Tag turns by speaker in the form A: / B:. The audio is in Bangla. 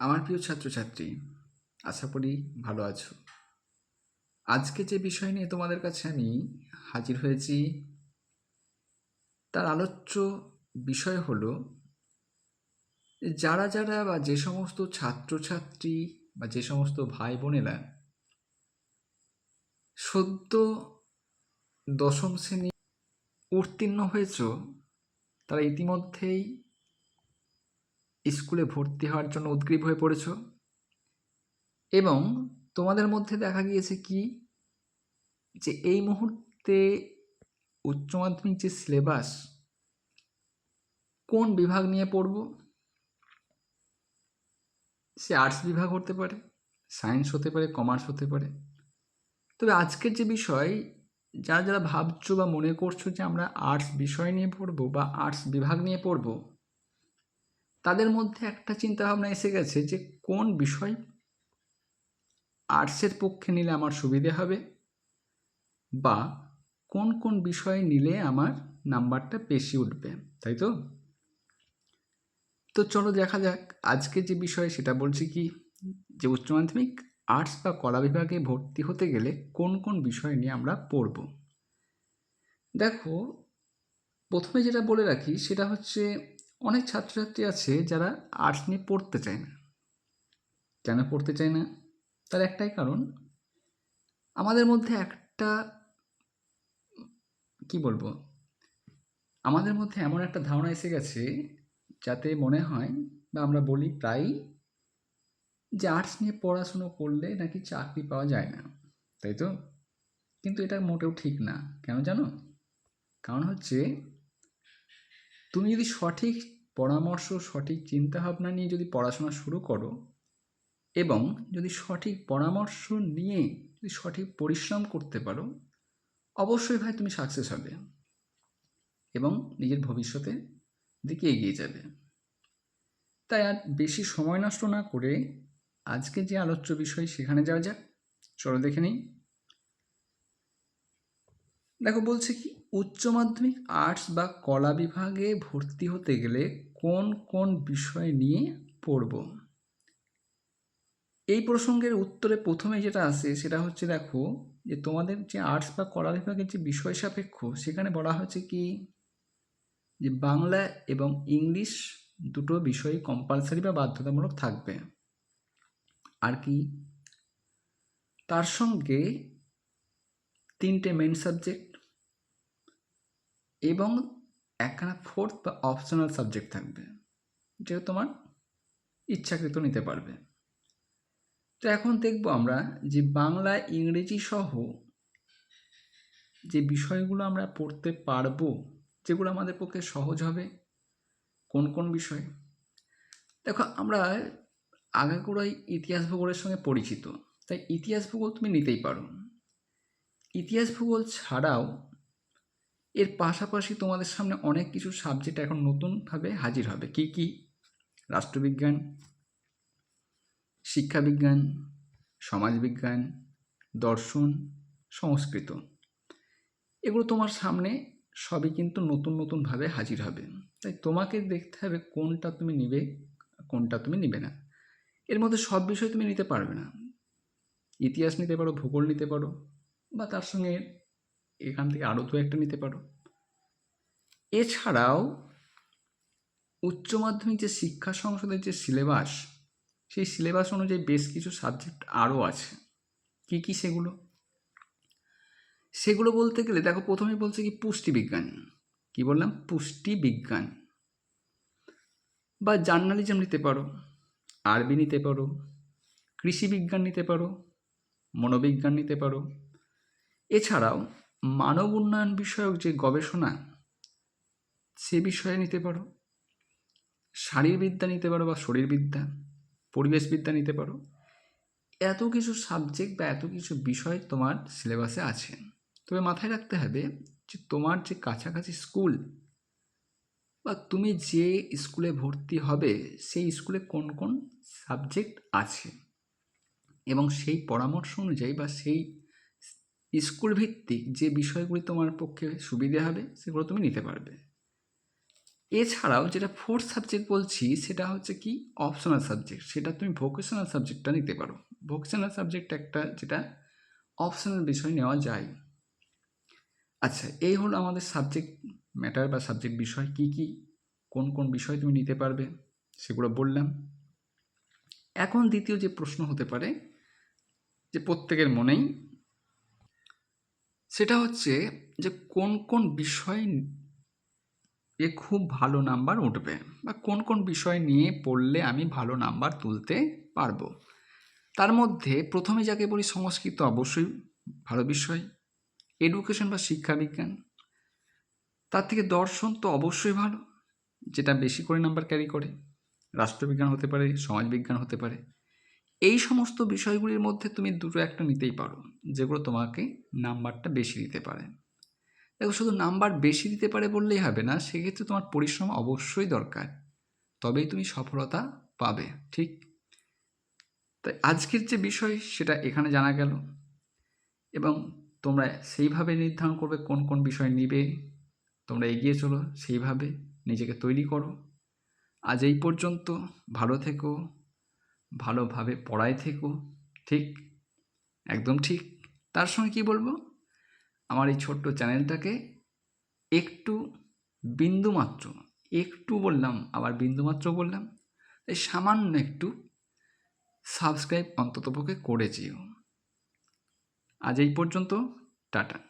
A: আমার প্রিয় ছাত্রছাত্রী, আশা করি ভালো আছো। আজকে যে বিষয় নিয়ে তোমাদের কাছে আমি হাজির হয়েছি, তার আলোচ্য বিষয় হলো যারা যারা বা যে সমস্ত ছাত্রছাত্রী বা যে সমস্ত ভাই বোনেরা সদ্য দশম শ্রেণি উত্তীর্ণ হয়েছ, তারা ইতিমধ্যেই স্কুলে ভর্তি হওয়ার জন্য উদ্গ্রীব হয়ে পড়েছ? এবং তোমাদের মধ্যে দেখা গিয়েছে কি? যে এই মুহূর্তে উচ্চ মাধ্যমিক যে সিলেবাস, কোন বিভাগ নিয়ে পড়ব? সে আর্টস বিভাগ হতে পারে, সায়েন্স হতে পারে, কমার্স হতে পারে। তবে আজকের যে বিষয়, যারা যারা ভাবছ বা মনে করছ যে আমরা আর্টস বিষয় নিয়ে পড়ব বা আর্টস বিভাগ নিয়ে পড়ব তাদের মধ্যে একটা চিন্তাভাবনা এসে গেছে যে কোন বিষয় আর্টসের পক্ষে নিলে আমার সুবিধে হবে বা কোন কোন বিষয় নিলে আমার নাম্বারটা বেশি উঠবে, তাই তো? তো চলো দেখা যাক, আজকে যে বিষয় সেটা বলছি কি, যে উচ্চ মাধ্যমিক আর্টস বা কলা বিভাগে ভর্তি হতে গেলে কোন কোন বিষয় নিয়ে আমরা পড়ব? দেখো, প্রথমে যেটা বলে রাখি সেটা হচ্ছে অনেক ছাত্রছাত্রী আছে যারা আর্টস নিয়ে পড়তে চায় না। কেন পড়তে চায় না? তার একটাই কারণ, আমাদের মধ্যে একটা, কি বলব? আমাদের মধ্যে এমন একটা ধারণা এসে গেছে যাতে মনে হয় বা আমরা বলি প্রায়ই যে আর্টস নিয়ে পড়াশুনো করলে নাকি চাকরি পাওয়া যায় না, তাই তো? কিন্তু এটা মোটেও ঠিক না। কেন জানো? কারণ হচ্ছে তুমি যদি সঠিক পরামর্শ, সঠিক চিন্তাভাবনা নিয়ে যদি পড়াশোনা শুরু করো এবং যদি সঠিক পরামর্শ নিয়ে যদি সঠিক পরিশ্রম করতে পারো, অবশ্যই ভাই তুমি সাকসেস হবে এবং নিজের ভবিষ্যতে দিকে এগিয়ে যাবে। তাই আর বেশি সময় নষ্ট না করে আজকে যে আলোচ্য বিষয় সেখানে যাওয়া যাক। চলো দেখে নিই। দেখো, বলছে কি, উচ্চ মাধ্যমিক আর্টস বা কলা বিভাগে ভর্তি হতে গেলে কোন কোন বিষয় নিয়ে পড়ব? এই প্রসঙ্গের উত্তরে প্রথমে যেটা আসে সেটা হচ্ছে দেখো, যে তোমাদের যে আর্টস বা কলা বিভাগের যে বিষয় সাপেক্ষ, সেখানে বলা হয়েছে কি, যে বাংলা এবং ইংলিশ দুটো বিষয় কম্পালসারি বা বাধ্যতামূলক থাকবে। আর কি, তার সঙ্গে তিনটে মেন সাবজেক্ট এবং একখানা ফোর্থ বা অপশনাল সাবজেক্ট থাকবে, যেটা তোমার ইচ্ছাকৃত নিতে পারবে। তো এখন দেখব আমরা যে বাংলা, ইংরেজি সহ যে বিষয়গুলো আমরা পড়তে পারব, যেগুলো আমাদের পক্ষে সহজ হবে, কোন কোন বিষয়। দেখো, আমরা আগাগোড়াই ইতিহাস ভূগোলের সঙ্গে পরিচিত, তাই ইতিহাস ভূগোল তুমি নিতেই পারো। ইতিহাস ভূগোল ছাড়াও এর পাশাপাশি তোমাদের সামনে অনেক কিছু সাবজেক্ট এখন নতুনভাবে হাজির হবে। কি কি? রাষ্ট্রবিজ্ঞান, শিক্ষাবিজ্ঞান, সমাজবিজ্ঞান, দর্শন, সংস্কৃত। এগুলো তোমার সামনে সবই কিন্তু নতুন নতুনভাবে হাজির হবে। তাই তোমাকে দেখতে হবে কোনটা তুমি নিবে, কোনটা তুমি নিবে না। এর মধ্যে সব বিষয় তুমি নিতে পারবে না। ইতিহাস নিতে পারো, ভূগোল নিতে পারো, বা তার সঙ্গে এখান থেকে আরও দু একটা নিতে পারো। এছাড়াও উচ্চ মাধ্যমিক যে শিক্ষা সংসদের যে সিলেবাস, সেই সিলেবাস অনুযায়ী বেশ কিছু সাবজেক্ট আরও আছে। কি কি সেগুলো? সেগুলো বলতে গেলে দেখো, প্রথমে বলছে কি পুষ্টিবিজ্ঞান কি বললাম? পুষ্টি বিজ্ঞান। বা জার্নালিজম নিতে পারো, আরবি নিতে পারো, কৃষি বিজ্ঞান নিতে পারো, মনোবিজ্ঞান নিতে পারো। এছাড়াও মানব উন্নয়ন বিষয়ক যে গবেষণা, সে বিষয়ে নিতে পারো। শারীরবিদ্যা নিতে পারো বা শরীরবিদ্যা, পরিবেশবিদ্যা নিতে পারো। এত কিছু সাবজেক্ট বা এত কিছু বিষয় তোমার সিলেবাসে আছে। তবে মাথায় রাখতে হবে যে তোমার যে কাছাকাছি স্কুল বা তুমি যে স্কুলে ভর্তি হবে, সেই স্কুলে কোন কোন সাবজেক্ট আছে? এবং সেই পরামর্শ অনুযায়ী বা সেই স্কুল ভিত্তিক যে বিষয়গুলি তোমার পক্ষে সুবিধে হবে, সেগুলো তুমি নিতে পারবে। এছাড়াও যেটা ফোর্থ সাবজেক্ট বলছি, সেটা হচ্ছে কি? অপশনাল সাবজেক্ট সেটা তুমি ভোকেশনাল সাবজেক্টটা নিতে পারো। ভোকেশনাল সাবজেক্ট একটা যেটা অপশনাল বিষয় নেওয়া যায়। আচ্ছা এই হলো আমাদের সাবজেক্ট ম্যাটার বা সাবজেক্ট বিষয়। কি কি, কোন কোন বিষয় তুমি নিতে পারবে, সেগুলো বললাম। এখন দ্বিতীয় যে প্রশ্ন হতে পারে, যে প্রত্যেকের মনেই সেটা হচ্ছে যে কোন কোন বিষয় এ খুব ভালো নাম্বার উঠবে বা কোন কোন বিষয় নিয়ে পড়লে আমি ভালো নাম্বার তুলতে পারব। তার মধ্যে প্রথমে যাকে বলি সংস্কৃত অবশ্যই ভালো বিষয় এডুকেশন বা শিক্ষা বিজ্ঞান তার থেকে দর্শন তো অবশ্যই ভালো, যেটা বেশি করে নাম্বার ক্যারি করে। রাষ্ট্রবিজ্ঞান হতে পারে, সমাজবিজ্ঞান হতে পারে। এই সমস্ত বিষয়গুলির মধ্যে তুমি দুটো একটা নিতেই পারো। যেগুলো তোমাকে নাম্বারটা বেশি দিতে পারে। দেখো, শুধু নাম্বার বেশি দিতে পারে বললেই হবে না, সেক্ষেত্রে তোমার পরিশ্রম অবশ্যই দরকার। তবেই তুমি সফলতা পাবে, ঠিক? তাই আজকের যে বিষয়, সেটা এখানে জানা গেল। এবং তোমরা সেইভাবে নির্ধারণ করবে কোন কোন বিষয় নিবে। তোমরা এগিয়ে চলো, সেইভাবে নিজেকে তৈরি করো। আজ এই পর্যন্ত, ভালো থেকো, ভালোভাবে পড়ায় থেকো, ঠিক? একদম ঠিক? তার সঙ্গে কি বলব? আমার এই ছোট্ট চ্যানেলটাকে একটু বিন্দুমাত্র, একটু বললাম, আবার বিন্দুমাত্র বললাম, তাই সামান্য একটু সাবস্ক্রাইব অন্ততপক্ষে করে যেও। আজ এই পর্যন্ত, টাটা।